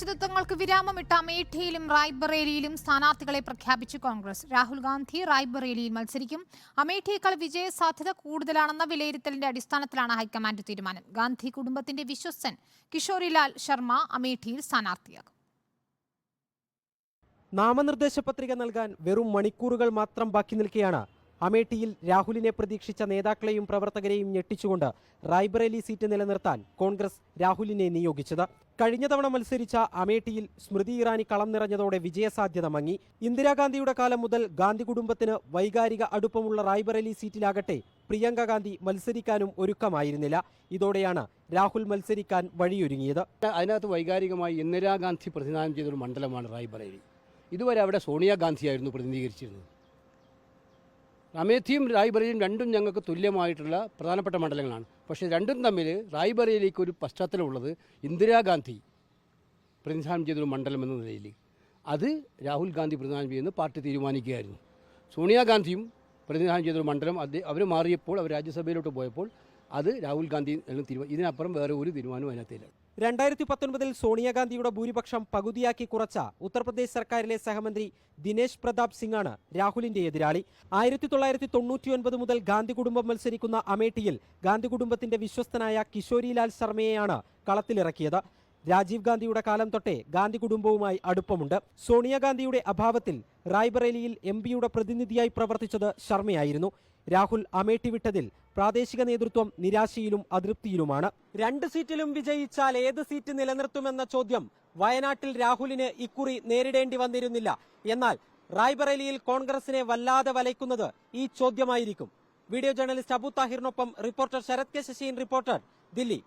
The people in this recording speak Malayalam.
അനിശ്ചിതത്വങ്ങൾക്ക് വിരാമമിട്ട അമേഠിയിലും റായ്ബറേലിയിലും സ്ഥാനാർത്ഥികളെ പ്രഖ്യാപിച്ചു കോൺഗ്രസ്. രാഹുൽ ഗാന്ധി റായ്ബറേലിയിൽ മത്സരിക്കും. അമേഠിയേക്കാൾ വിജയ സാധ്യത കൂടുതലാണെന്ന വിലയിരുത്തലിന്റെ അടിസ്ഥാനത്തിലാണ് ഹൈക്കമാൻഡ് തീരുമാനം. ഗാന്ധി കുടുംബത്തിന്റെ വിശ്വസ്തൻ കിഷോരിലാൽ ശർമ്മ അമേഠിയിൽ സ്ഥാനാർത്ഥിയാകും. നാമനിർദ്ദേശ പത്രിക നൽകാൻ വെറും മണിക്കൂറുകൾ മാത്രം ബാക്കി നിൽക്കെയാണ് അമേഠിയിൽ രാഹുലിനെ പ്രതീക്ഷിച്ച നേതാക്കളെയും പ്രവർത്തകരെയും ഞെട്ടിച്ചുകൊണ്ട് റായ്ബറേലി സീറ്റ് നിലനിർത്താൻ കോൺഗ്രസ് രാഹുലിനെ നിയോഗിച്ചത്. കഴിഞ്ഞ തവണ മത്സരിച്ച അമേഠിയിൽ സ്മൃതി ഇറാനി കളം നിറഞ്ഞതോടെ വിജയസാധ്യത മങ്ങി. ഇന്ദിരാഗാന്ധിയുടെ കാലം മുതൽ ഗാന്ധി കുടുംബത്തിന് വൈകാരിക അടുപ്പമുള്ള റായ്ബറേലി സീറ്റിലാകട്ടെ പ്രിയങ്ക ഗാന്ധി മത്സരിക്കാനും ഒരുക്കമായിരുന്നില്ല. ഇതോടെയാണ് രാഹുൽ മത്സരിക്കാൻ വഴിയൊരുങ്ങിയത്. അതിനകത്ത് വൈകാരികമായി ഇന്ദിരാഗാന്ധി പ്രതിനിധാനം ചെയ്തൊരു മണ്ഡലമാണ് റായ്ബറേലി. ഇതുവരെ അവിടെ സോണിയാഗാന്ധിയായിരുന്നു പ്രതിനിധീകരിച്ചിരുന്നത്. അമേഠിയും റായ്ബറേലിയും രണ്ടും ഞങ്ങൾക്ക് തുല്യമായിട്ടുള്ള പ്രധാനപ്പെട്ട മണ്ഡലങ്ങളാണ്. പക്ഷേ രണ്ടും തമ്മിൽ റായ്ബറേലിക്ക് ഒരു പശ്ചാത്തലമുള്ളത് ഇന്ദിരാഗാന്ധി പ്രതിനിധാനം ചെയ്തൊരു മണ്ഡലം എന്ന നിലയിൽ. അത് രാഹുൽ ഗാന്ധി പ്രതിനിധാനം ചെയ്യുന്ന പാർട്ടി തീരുമാനിക്കുകയായിരുന്നു. സോണിയാഗാന്ധിയും പ്രതിനിധാനം ചെയ്തൊരു മണ്ഡലം അത് അവർ മാറിയപ്പോൾ അവർ രാജ്യസഭയിലോട്ട് പോയപ്പോൾ അത് രാഹുൽ ഗാന്ധി തീരുമാനം ഇതിനപ്പുറം വേറെ ഒരു തീരുമാനവും അതിനകത്തില്ല. രണ്ടായിരത്തി പത്തൊൻപതിൽ സോണിയാഗാന്ധിയുടെ ഭൂരിപക്ഷം പകുതിയാക്കി കുറച്ച ഉത്തർപ്രദേശ് സർക്കാരിലെ സഹമന്ത്രി ദിനേശ് പ്രതാപ് സിംഗാണ് രാഹുലിന്റെ എതിരാളി. ആയിരത്തി തൊള്ളായിരത്തി തൊണ്ണൂറ്റിയൊൻപത് മുതൽ ഗാന്ധി കുടുംബം മത്സരിക്കുന്ന അമേഠിയിൽ ഗാന്ധി കുടുംബത്തിന്റെ വിശ്വസ്തനായ കിഷോരിലാൽ ശർമ്മയെയാണ് കളത്തിലിറക്കിയത്. രാജീവ് ഗാന്ധിയുടെ കാലം തൊട്ടേ ഗാന്ധി കുടുംബവുമായി അടുപ്പമുണ്ട്. സോണിയാഗാന്ധിയുടെ അഭാവത്തിൽ റായ്ബറേലിയിൽ എം പിയുടെ പ്രതിനിധിയായി പ്രവർത്തിച്ചത് ശർമ്മയായിരുന്നു. രാഹുൽ അമേഠി വിട്ടതിൽ പ്രാദേശിക നേതൃത്വം നിരാശയിലും അതൃപ്തിയിലുമാണ്. രണ്ട് സീറ്റിലും വിജയിച്ചാൽ ഏത് സീറ്റ് നിലനിർത്തുമെന്ന ചോദ്യം വയനാട്ടിൽ രാഹുലിന് ഇക്കുറി നേരിടേണ്ടി വന്നിരുന്നില്ല. എന്നാൽ റായ്ബറേലിയിൽ കോൺഗ്രസിനെ വല്ലാതെ വലയ്ക്കുന്നത് ഈ ചോദ്യമായിരിക്കും. Video journalist Abu താഹിറിനൊപ്പം reporter Sarath K Shasheen reporter Delhi.